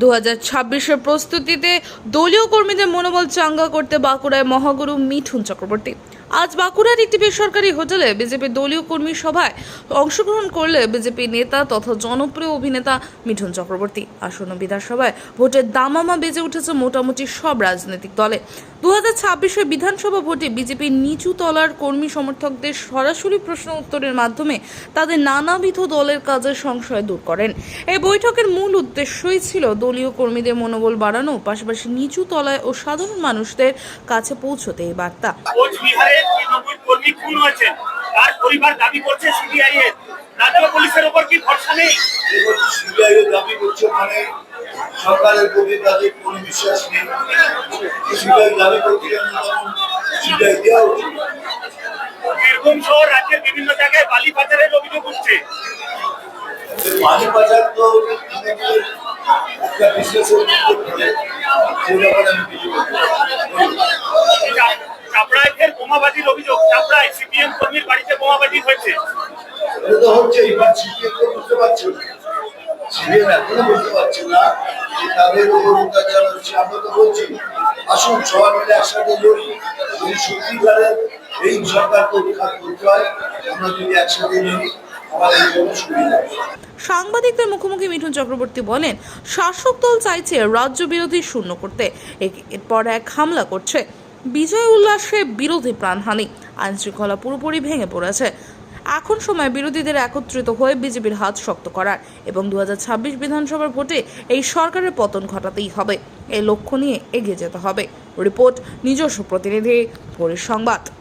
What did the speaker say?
দু হাজার ছাব্বিশের প্রস্তুতিতে দলীয় কর্মীদের মনোবল চাঙ্গা করতে বাঁকুড়ায় মহাগুরু মিঠুন চক্রবর্তী। আজ বাঁকুড়ার একটি বেসরকারি হোটেলে বিজেপির দলীয় কর্মী সভায় অংশগ্রহণ করলে বিজেপি নেতা তথা জনপ্রিয় অভিনেতা মিঠুন চক্রবর্তী। আসন্ন বিধানসভায় ভোটের দামামা বেজে উঠেছে মোটামুটি সব রাজনৈতিক দলে। দু হাজার ছাব্বিশের বিধানসভা ভোটে বিজেপির নিচু তলার কর্মী সমর্থকদের সরাসরি প্রশ্ন উত্তরের মাধ্যমে তাদের নানাবিধ দলের কাজের সংশয় দূর করেন। এই বৈঠকের মূল উদ্দেশ্যই ছিল দলীয় কর্মীদের মনোবল বাড়ানো, পাশাপাশি নিচু তলায় ও সাধারণ মানুষদের কাছে পৌঁছতে এই বার্তা। কোচবিহারে তৃণমূল কর্মী খুন হয়েছেন। তার পরিবার দাবি করছে সিবিআই এর। রাজ্য পুলিশের উপর কি ভরসা নেই? সিবিআই এর দাবি করছে মানে সরকারের প্রতি তাদের কোনো বিশ্বাস নেই। সিবিআই দাবি করতে গেলে সিবিআই দেওয়া উচিত। বীরভূম সহ রাজ্যের বিভিন্ন জায়গায় বালি পাচারের অভিযোগ উঠছে। পানি বাজার তো একটা হবে সেই ব্যাপারে আমি কিছু বলতে পারি না। চা- চাপড়ায় ফের বোমাবাজির অভিযোগ। চাপড়ায় সিপিএম কর্মীর বাড়িতে বোমাবাজি হয়েছে। এটা হচ্ছে এবার সিবিএম তো বুঝতে পারছে না। এখনও বুঝতে পারছে না যে তাদের উপর অত্যাচার হচ্ছে আমরা তো বলছি আসুন সবাই মিলে একসাথে লড়ি। যদি সত্যিকারের এই সরকারকে উৎখাত করতে হয় আমরা যদি একসাথে লড়ি আমাদের জন্য সুবিধা সাংবাদিকদের মুখোমুখি মিঠুন চক্রবর্তী বলেন শাসক দল চাইছে রাজ্য বিরোধী শূন্য করতে। এক- এরপর এক হামলা করছে। বিজয় উল্লাসে বিরোধী প্রাণহানি। আইনশৃঙ্খলা পুরোপুরি ভেঙে পড়েছে। এখন সময় বিরোধীদের একত্রিত হয়ে বিজেপির হাত শক্ত করার এবং দু হাজার ছাব্বিশ বিধানসভার ভোটে এই সরকারের পতন ঘটাতেই হবে। এই লক্ষ্য নিয়ে এগিয়ে যেতে হবে। রিপোর্ট, নিজস্ব প্রতিনিধি পরিসংবাদ সংবাদ।